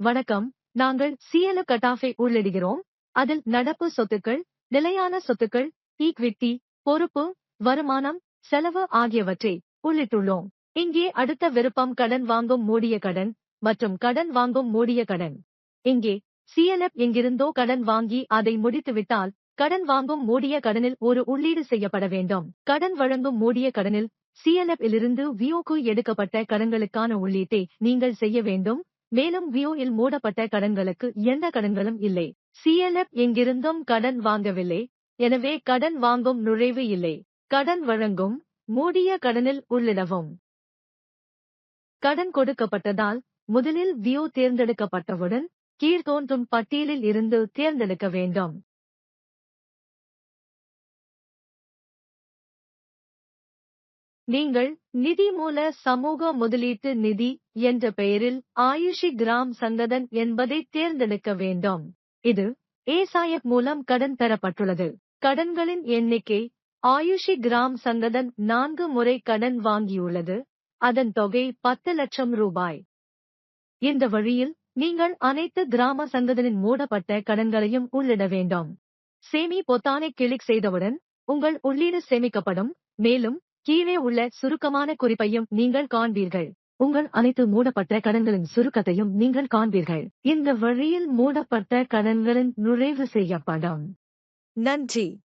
வணக்கம். நாங்கள் சிஎல்எஃப் கட்டாஃபை உள்ளிடுகிறோம். அதில் நடப்பு சொத்துக்கள் நிலையான சொத்துக்கள் ஈக்விட்டி பொறுப்பு வருமானம் செலவு ஆகியவற்றை உள்ளிட்டுள்ளோம். இங்கே அடுத்த விருப்பம் கடன் வாங்கும் மூடிய கடன் மற்றும் கடன் வாங்கும் மூடிய கடன். இங்கே சிஎல்எப் எங்கிருந்தோ கடன் வாங்கி அதை முடித்துவிட்டால் கடன் வாங்கும் மூடிய கடனில் ஒரு உள்ளீடு செய்யப்பட வேண்டும். கடன் வழங்கும் மூடிய கடனில் சிஎல்எப் இலிருந்து வியோக்கு எடுக்கப்பட்ட கடன்களுக்கான உள்ளீட்டை நீங்கள் செய்ய வேண்டும். மேலும் வியோ இல் மூடப்பட்ட கடன்களுக்கு எந்த கடன்களும் இல்லை. சிஎல்எஃப் எங்கிருந்தும் கடன் வாங்கவில்லை. எனவே கடன் வாங்கும் நுழைவு இல்லை. கடன் வழங்கும் மூடிய கடனில் உள்ளிடவும். கடன் கொடுக்கப்பட்டதால் முதலில் வியோ தேர்ந்தெடுக்கப்பட்டவுடன் கீழ்தோன்றும் பட்டியலில் இருந்து தேர்ந்தெடுக்க வேண்டும். நீங்கள் நிதி மூல சமூக முதலீட்டு நிதி என்ற பெயரில் ஆயுஷி கிராம் சங்கதன் என்பதை தேர்ந்தெடுக்க வேண்டும். இது ஏசாயப் மூலம் கடன் பெறப்பட்டுள்ளது கடன்களின் எண்ணிக்கை ஆயுஷி கிராம் சங்கதன் நான்கு முறை கடன் வாங்கியுள்ளது. அதன் தொகை பத்து லட்சம் ரூபாய். இந்த வழியில் நீங்கள் அனைத்து கிராம சங்கதனின் மூடப்பட்ட கடன்களையும் உள்ளிட வேண்டும். சேமி பொத்தானை கிளிக் செய்தவுடன் உங்கள் உள்ளீடு சேமிக்கப்படும். மேலும் கீழே உள்ள சுருக்கமான குறிப்பையும் நீங்கள் காண்பீர்கள். உங்கள் அனைத்து மூடப்பட்ட கடன்களின் சுருக்கத்தையும் நீங்கள் காண்பீர்கள். இந்த வழியில் மூடப்பட்ட கடன்களின் நுழைவு செய்யப்படும். நன்றி.